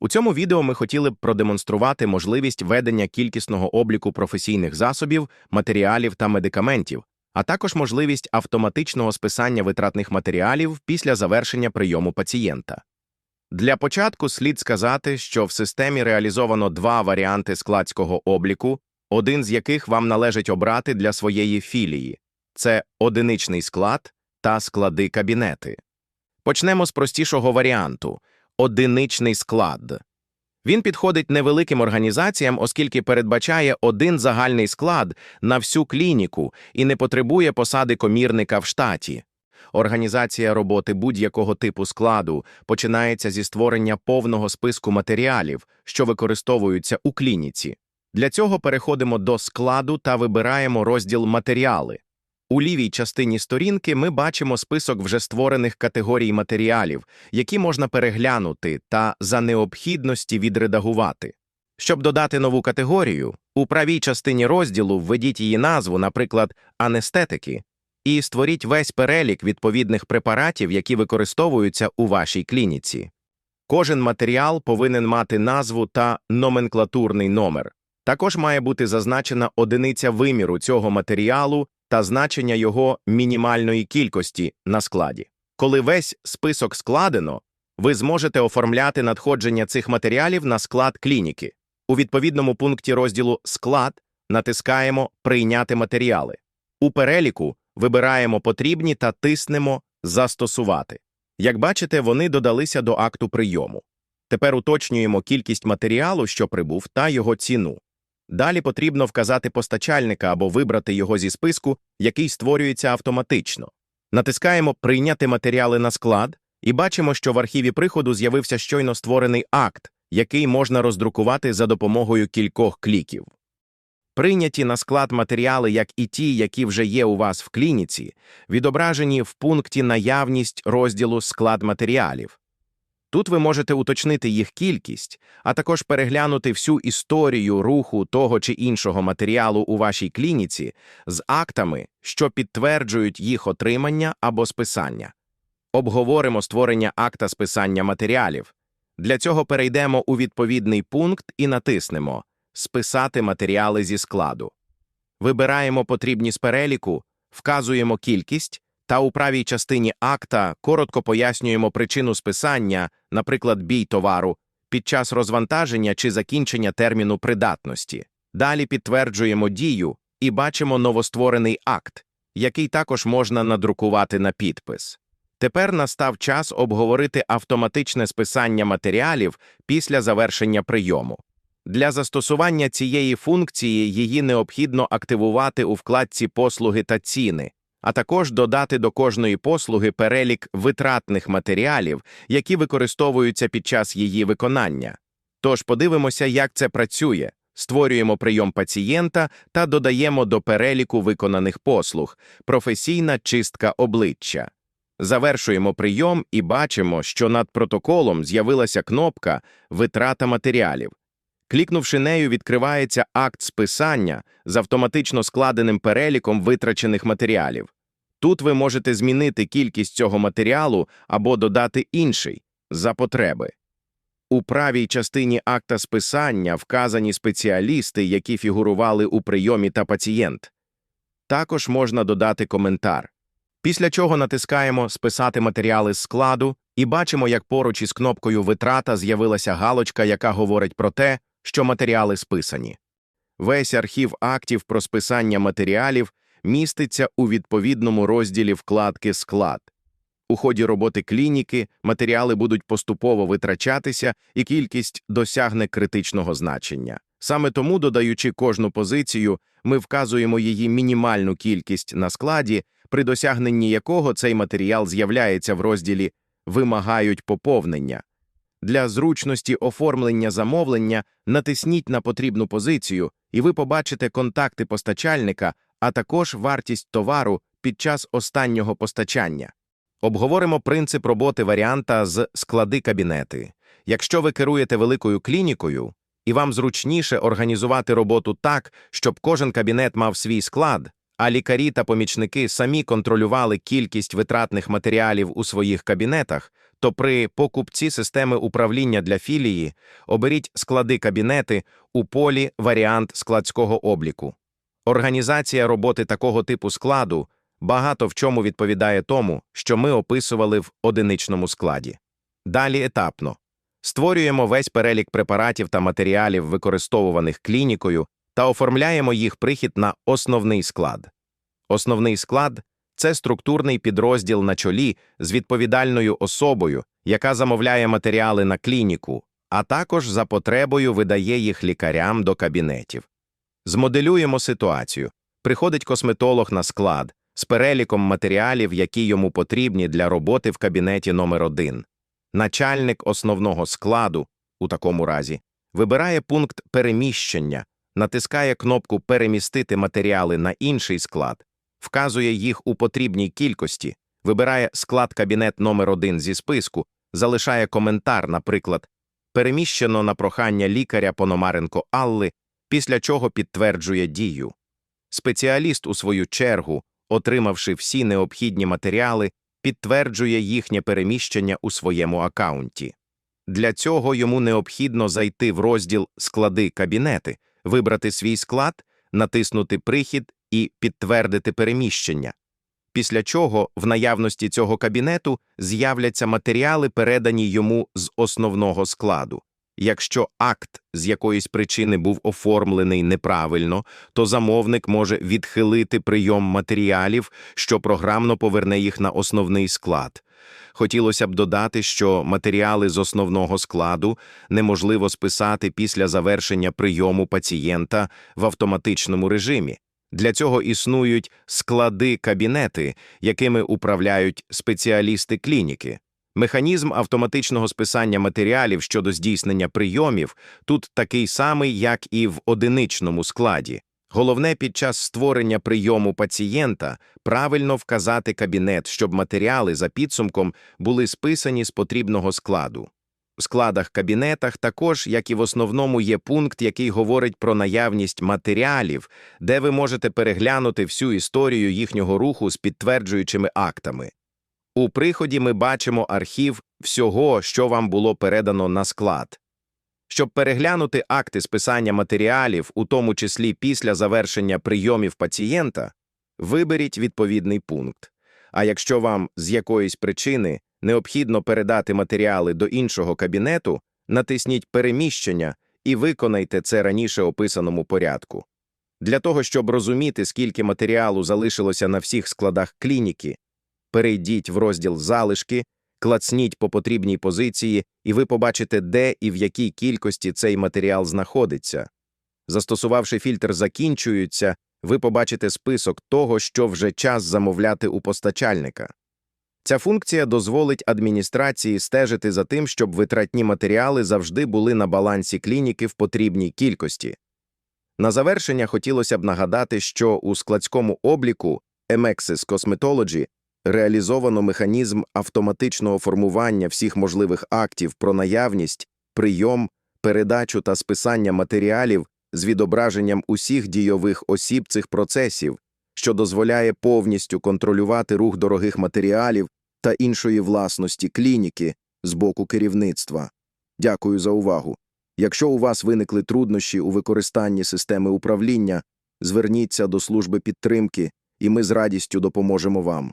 У цьому відео ми хотіли б продемонструвати можливість ведення кількісного обліку професійних засобів, матеріалів та медикаментів, а також можливість автоматичного списання витратних матеріалів після завершення прийому пацієнта. Для початку слід сказати, що в системі реалізовано два варіанти складського обліку, один з яких вам належить обрати для своєї філії це одиничний склад та склади кабінети. Почнемо з простішого варіанту одиничний склад. Він підходить невеликим організаціям, оскільки передбачає один загальний склад на всю клініку і не потребує посади комірника в штаті. Організація роботи будь-якого типу складу починається зі створення повного списку матеріалів, що використовуються у клініці. Для цього переходимо до складу та вибираємо розділ Матеріали. У лівій частині сторінки ми бачимо список вже створених категорій матеріалів, які можна переглянути та за необхідності відредагувати. Щоб додати нову категорію, у правій частині розділу введіть її назву, наприклад, анестетики, і створіть весь перелік відповідних препаратів, які використовуються у вашій клініці. Кожен матеріал повинен мати назву та номенклатурний номер. Також має бути зазначена одиниця виміру цього матеріалу та значення його мінімальної кількості на складі. Коли весь список складено, ви зможете оформляти надходження цих матеріалів на склад клініки. У відповідному пункті розділу Склад натискаємо Прийняти матеріали. У переліку вибираємо потрібні та тиснемо Застосувати. Як бачите, вони додалися до акту прийому. Тепер уточнюємо кількість матеріалу, що прибув, та його ціну. Далі потрібно вказати постачальника або вибрати його зі списку, який створюється автоматично. Натискаємо Прийняти матеріали на склад і бачимо, що в архіві приходу з'явився щойно створений акт, який можна роздрукувати за допомогою кількох кліків. Прийняті на склад матеріали, як і ті, які вже є у вас в клініці, відображені в пункті Наявність розділу Склад матеріалів. Тут ви можете уточнити їх кількість, а також переглянути всю історію руху того чи іншого матеріалу у вашій клініці з актами, що підтверджують їх отримання або списання. Обговоримо створення акта списання матеріалів. Для цього перейдемо у відповідний пункт і натиснемо Списати матеріали зі складу. Вибираємо потрібні з переліку, вказуємо кількість та у правій частині акта коротко пояснюємо причину списання, наприклад, бій товару, під час розвантаження чи закінчення терміну придатності. Далі підтверджуємо дію і бачимо новостворений акт, який також можна надрукувати на підпис. Тепер настав час обговорити автоматичне списання матеріалів після завершення прийому. Для застосування цієї функції її необхідно активувати у вкладці Послуги та ціни, а також додати до кожної послуги перелік витратних матеріалів, які використовуються під час її виконання. Тож подивимося, як це працює. Створюємо прийом пацієнта та додаємо до переліку виконаних послуг професійна чистка обличчя. Завершуємо прийом і бачимо, що над протоколом з'явилася кнопка Витрата матеріалів. Клікнувши нею, відкривається акт списання з автоматично складеним переліком витрачених матеріалів. Тут ви можете змінити кількість цього матеріалу або додати інший за потреби. У правій частині акта списання вказані спеціалісти, які фігурували у прийомі та пацієнт. Також можна додати коментар. Після чого натискаємо Списати матеріали з складу і бачимо, як поруч із кнопкою Витрата з'явилася галочка, яка говорить про те, що матеріали списані. Весь архів актів про списання матеріалів міститься у відповідному розділі вкладки Склад. У ході роботи клініки матеріали будуть поступово витрачатися і кількість досягне критичного значення. Саме тому, додаючи кожну позицію, ми вказуємо її мінімальну кількість на складі, при досягненні якого цей матеріал з'являється в розділі Вимагають поповнення. Для зручності оформлення замовлення натисніть на потрібну позицію, і ви побачите контакти постачальника, а також вартість товару під час останнього постачання. Обговоримо принцип роботи варіанта з склади кабінети. Якщо ви керуєте великою клінікою, і вам зручніше організувати роботу так, щоб кожен кабінет мав свій склад, а лікарі та помічники самі контролювали кількість витратних матеріалів у своїх кабінетах, то при покупці системи управління для філії оберіть склади кабінети у полі варіант складського обліку. Організація роботи такого типу складу багато в чому відповідає тому, що ми описували в одиничному складі. Далі етапно. Створюємо весь перелік препаратів та матеріалів, використовуваних клінікою, та оформляємо їх прихід на основний склад. Основний склад це структурний підрозділ на чолі з відповідальною особою, яка замовляє матеріали на клініку, а також за потребою видає їх лікарям до кабінетів. Змоделюємо ситуацію. Приходить косметолог на склад з переліком матеріалів, які йому потрібні для роботи в кабінеті номер 1 Начальник основного складу, у такому разі, вибирає пункт переміщення, натискає кнопку Перемістити матеріали на інший склад, вказує їх у потрібній кількості, вибирає склад кабінет номер 1 зі списку, залишає коментар, наприклад, переміщено на прохання лікаря Пономаренко Алли, після чого підтверджує дію. Спеціаліст, у свою чергу, отримавши всі необхідні матеріали, підтверджує їхнє переміщення у своєму акаунті. Для цього йому необхідно зайти в розділ Склади кабінети, вибрати свій склад, натиснути Прихід і підтвердити переміщення. Після чого в наявності цього кабінету з'являться матеріали, передані йому з основного складу. Якщо акт з якоїсь причини був оформлений неправильно, то замовник може відхилити прийом матеріалів, що програмно поверне їх на основний склад. Хотілося б додати, що матеріали з основного складу неможливо списати після завершення прийому пацієнта в автоматичному режимі. Для цього існують склади-кабінети, якими управляють спеціалісти клініки. Механізм автоматичного списання матеріалів щодо здійснення прийомів тут такий самий, як і в одиничному складі. Головне під час створення прийому пацієнта правильно вказати кабінет, щоб матеріали за підсумком були списані з потрібного складу. В складах-кабінетах також, як і в основному, є пункт, який говорить про наявність матеріалів, де ви можете переглянути всю історію їхнього руху з підтверджуючими актами. У приході ми бачимо архів всього, що вам було передано на склад. Щоб переглянути акти списання матеріалів, у тому числі після завершення прийомів пацієнта, виберіть відповідний пункт. А якщо вам з якоїсь причини необхідно передати матеріали до іншого кабінету, натисніть переміщення і виконайте це раніше описаному порядку. Для того, щоб розуміти, скільки матеріалу залишилося на всіх складах клініки, перейдіть в розділ залишки, клацніть по потрібній позиції, і ви побачите, де і в якій кількості цей матеріал знаходиться. Застосувавши фільтр «Закінчуються», ви побачите список того, що вже час замовляти у постачальника. Ця функція дозволить адміністрації стежити за тим, щоб витратні матеріали завжди були на балансі клініки в потрібній кількості. На завершення хотілося б нагадати, що у складському обліку Emexis Cosmetology реалізовано механізм автоматичного формування всіх можливих актів про наявність, прийом, передачу та списання матеріалів з відображенням усіх дійових осіб цих процесів, що дозволяє повністю контролювати рух дорогих матеріалів та іншої власності клініки з боку керівництва. Дякую за увагу. Якщо у вас виникли труднощі у використанні системи управління, зверніться до служби підтримки, і ми з радістю допоможемо вам.